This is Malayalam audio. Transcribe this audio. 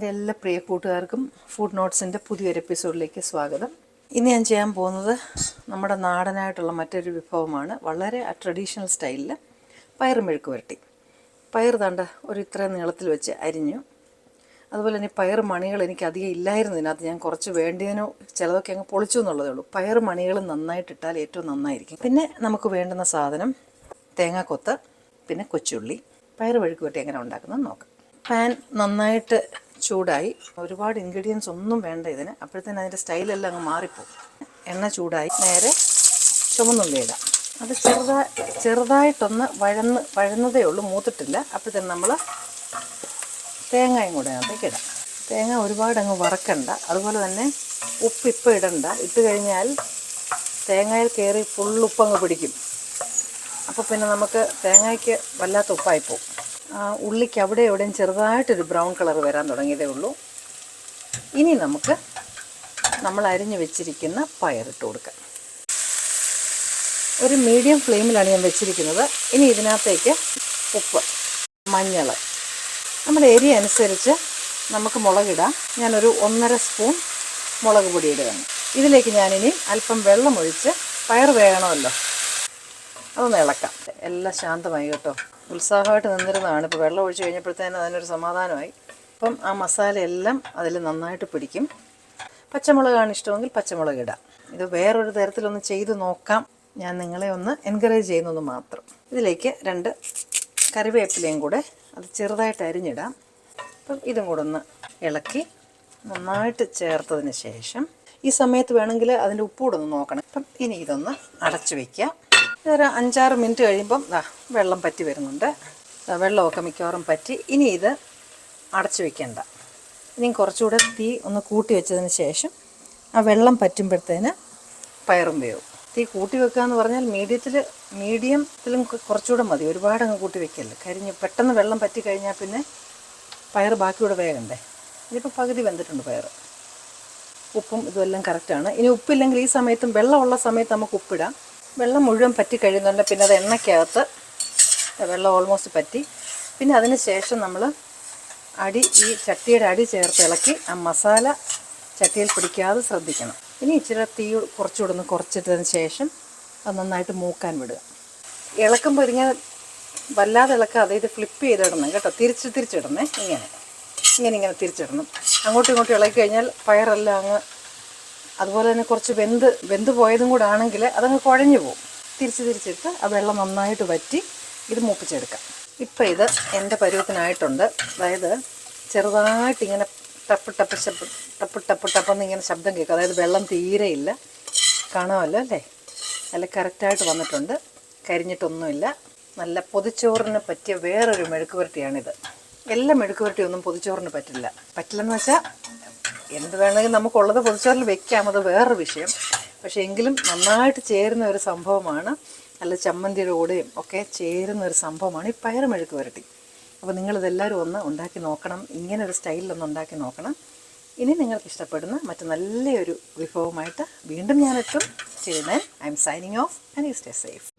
എന്റെ എല്ലാ പ്രിയ കൂട്ടുകാർക്കും ഫുഡ് നോട്ട്സിന്റെ പുതിയൊരു എപ്പിസോഡിലേക്ക് സ്വാഗതം. ഇന്ന് ഞാൻ ചെയ്യാൻ പോകുന്നത് നമ്മുടെ നാടനായിട്ടുള്ള മറ്റൊരു വിഭവമാണ് വളരെ ട്രഡീഷണൽ സ്റ്റൈലിൽ പയർ മെഴുക്ക് വരട്ടി പയർ തണ്ട ഒരു ഇത്രയും നീളത്തിൽ വെച്ച് അരിഞ്ഞു. അതുപോലെ തന്നെ പയർ മണികൾ എനിക്ക് അധികം ഇല്ലായിരുന്നു ഇതിനകത്ത്. ഞാൻ കുറച്ച് വേണ്ടിയതിനോ ചിലതൊക്കെ അങ്ങ് പൊളിച്ചു എന്നുള്ളതേ ഉള്ളൂ. പയർ മണികൾ നന്നായിട്ടിട്ടാൽ ഏറ്റവും നന്നായിരിക്കും. പിന്നെ നമുക്ക് വേണ്ടുന്ന സാധനം തേങ്ങാക്കൊത്ത് പിന്നെ കൊച്ചുള്ളി. പയർ മെഴുക്ക് വരട്ടി എങ്ങനെ ഉണ്ടാക്കുന്നത് നോക്കാം. പാൻ നന്നായിട്ട് ചൂടായി. ഒരുപാട് ഇൻഗ്രീഡിയൻസ് ഒന്നും വേണ്ട ഇതിന്. അപ്പോഴത്തേന് അതിന്റെ സ്റ്റൈലെല്ലാം അങ്ങ് മാറിപ്പോകും എണ്ണ ചൂടായി. നേരെ ചുമന്നുള്ളി ഇടാം. അത് ചെറുതായി ചെറുതായിട്ടൊന്ന് വഴന്ന് വഴന്നതേ ഉള്ളൂ. മൂത്തിട്ടില്ല. അപ്പോഴത്തേന് നമ്മൾ തേങ്ങയും കൂടെ അതിലേക്ക് ഇടാം. തേങ്ങ ഒരുപാട് അങ്ങ് വറക്കണ്ട. അതുപോലെ തന്നെ ഉപ്പ് ഇപ്പം ഇടണ്ട. ഇട്ട് കഴിഞ്ഞാൽ തേങ്ങയിൽ കയറി ഫുൾ ഉപ്പങ്ങ് പിടിക്കും. അപ്പോൾ പിന്നെ നമുക്ക് തേങ്ങയ്ക്ക് വല്ലാത്ത ഉപ്പായി പോകും ആ ഉള്ളിക്ക് അവിടെ എവിടെയും ചെറുതായിട്ടൊരു ബ്രൗൺ കളർ വരാൻ തുടങ്ങിയതേ ഉള്ളൂ. ഇനി നമുക്ക് നമ്മൾ അരിഞ്ഞു വെച്ചിരിക്കുന്ന പയറിട്ട് കൊടുക്കാം. ഒരു മീഡിയം ഫ്ലെയിമിലാണ് ഞാൻ വെച്ചിരിക്കുന്നത്. ഇനി ഇതിനകത്തേക്ക് ഉപ്പ് മഞ്ഞൾ. നമ്മുടെ എരി അനുസരിച്ച് നമുക്ക് മുളകിടാം. ഞാനൊരു ഒന്നര സ്പൂൺ മുളക് പൊടി ഇടുകയാണ്. ഇതിലേക്ക് ഞാനിനി അല്പം വെള്ളം ഒഴിച്ച് പയർ വേകണമല്ലോ അതൊന്ന് ഇളക്കാം. എല്ലാം ശാന്തമായി കേട്ടോ. ഉത്സാഹമായിട്ട് നിന്നിരുന്നതാണ്. ഇപ്പോൾ വെള്ളം ഒഴിച്ച് കഴിഞ്ഞപ്പോഴത്തേനും അതിനൊരു സമാധാനമായി. അപ്പം ആ മസാല എല്ലാം അതിൽ നന്നായിട്ട് പിടിക്കും. പച്ചമുളകാണ് ഇഷ്ടമെങ്കിൽ പച്ചമുളക് ഇടാം. ഇത് വേറൊരു തരത്തിലൊന്ന് ചെയ്ത് നോക്കാം. ഞാൻ നിങ്ങളെ ഒന്ന് എൻകറേജ് ചെയ്യുന്നത് മാത്രം. ഇതിലേക്ക് രണ്ട് കറിവേപ്പിലയും കൂടെ അത് ചെറുതായിട്ട് അരിഞ്ഞിടാം. അപ്പം ഇതും കൂടെ ഒന്ന് ഇളക്കി നന്നായിട്ട് ചേർത്തതിന് ശേഷം ഈ സമയത്ത് വേണമെങ്കിൽ അതിന്റെ ഉപ്പുകൂടെ ഒന്ന് നോക്കണം. അപ്പം ഇനി ഇതൊന്ന് അടച്ചു വയ്ക്കാം ഒരു അഞ്ചാറ് മിനിറ്റ് കഴിയുമ്പം ദാ വെള്ളം പറ്റി വരുന്നുണ്ട്. വെള്ളമൊക്കെ മിക്കവാറും പറ്റി. ഇനി ഇത് അടച്ചു വെക്കേണ്ട. ഇനി കുറച്ചുകൂടെ തീ ഒന്ന് കൂട്ടി വെച്ചതിന് ശേഷം ആ വെള്ളം പറ്റുമ്പോഴത്തേന് പയറും വേവും. തീ കൂട്ടി വെക്കുക എന്ന് പറഞ്ഞാൽ മീഡിയത്തിൽ മീഡിയത്തിലും കുറച്ചുകൂടെ മതി. ഒരുപാട് അങ്ങ് കൂട്ടി വെക്കല്ലേ കരിഞ്ഞ് പെട്ടെന്ന് വെള്ളം പറ്റി കഴിഞ്ഞാൽ പിന്നെ പയർ ബാക്കിയൂടെ വേഗണ്ടേ ഇതിപ്പോൾ പകുതി വെന്തിട്ടുണ്ട് പയർ ഉപ്പും ഇതുമെല്ലാം കറക്റ്റാണ്. ഇനി ഉപ്പില്ലെങ്കിൽ ഈ സമയത്തും വെള്ളമുള്ള സമയത്ത് നമുക്ക് ഉപ്പിടാം. വെള്ളം മുഴുവൻ പറ്റി കഴിയുന്നുണ്ട് പിന്നെ അത് എണ്ണയ്ക്കകത്ത് വെള്ളം ഓൾമോസ്റ്റ് പറ്റി. പിന്നെ അതിന് ശേഷം നമ്മൾ അടി ഈ ചട്ടിയുടെ അടി ചേർത്ത് ഇളക്കി ആ മസാല ചട്ടിയിൽ പിടിക്കാതെ ശ്രദ്ധിക്കണം. ഇനി ഇച്ചിരി തീ കുറച്ചുകൂടെ ഒന്ന് കുറച്ചിട്ടതിന് ശേഷം അത് നന്നായിട്ട് മൂക്കാൻ വിടുക. ഇളക്കുമ്പോൾ ഇങ്ങനെ വല്ലാതെ ഇളക്കാതെ ഇത് ഫ്ലിപ്പ് ചെയ്തിടണം കേട്ടോ തിരിച്ച് തിരിച്ചിടണേ ഇങ്ങനെ. ഇങ്ങനെ ഇങ്ങനെ തിരിച്ചിടണം. അങ്ങോട്ടും ഇങ്ങോട്ടും ഇളക്കി കഴിഞ്ഞാൽ പയറെല്ലാം അങ്ങ് അതുപോലെ തന്നെ കുറച്ച് വെന്ത് വെന്ത് പോയതും കൂടെ ആണെങ്കിൽ അതങ്ങ് കുഴഞ്ഞു പോകും തിരിച്ച് തിരിച്ചിട്ട് ആ വെള്ളം നന്നായിട്ട് വറ്റി ഇത് മൂപ്പിച്ചെടുക്കാം. ഇപ്പം ഇത് എന്റെ പരുവത്തിനായിട്ടുണ്ട്. അതായത് ചെറുതായിട്ട് ഇങ്ങനെ ടപ്പ് ടപ്പ് ശബ്ദം ടപ്പ് ടപ്പ് ടപ്പെന്ന് ഇങ്ങനെ ശബ്ദം കേൾക്കും. അതായത് വെള്ളം തീരെയില്ല കാണാമല്ലോ അല്ലേ? നല്ല കറക്റ്റായിട്ട് വന്നിട്ടുണ്ട്. കരിഞ്ഞിട്ടൊന്നുമില്ല. നല്ല പൊതിച്ചോറിന് പറ്റിയ വേറൊരു മെഴുക്കുപുരട്ടിയാണിത്. എല്ലാ മെഴുക്കുപുരട്ടിയൊന്നും പൊതിച്ചോറിന് പറ്റില്ല. പറ്റില്ലെന്ന് വെച്ചാൽ എന്ത് വേണമെങ്കിലും നമുക്കുള്ളത് പൊതിച്ചോറിൽ വെക്കാം. അത് വേറൊരു വിഷയം. പക്ഷേ എങ്കിലും നന്നായിട്ട് ചേരുന്ന ഒരു സംഭവമാണ്. അല്ല ചമ്മന്തിയുടെ കൂടെയും ഒക്കെ ചേരുന്ന ഒരു സംഭവമാണ്. ഈ പയറുമെഴുക്ക് വരട്ടി അപ്പോൾ നിങ്ങളിതെല്ലാവരും ഒന്ന് ഉണ്ടാക്കി നോക്കണം. ഇങ്ങനെ ഒരു സ്റ്റൈലിലൊന്ന് ഉണ്ടാക്കി നോക്കണം. ഇനി നിങ്ങൾക്ക് ഇഷ്ടപ്പെടുന്ന മറ്റു നല്ലൊരു വിഭവമായിട്ട് വീണ്ടും ഞാനെത്തും ചെയ്യുന്നേൻ I'm signing off and you stay safe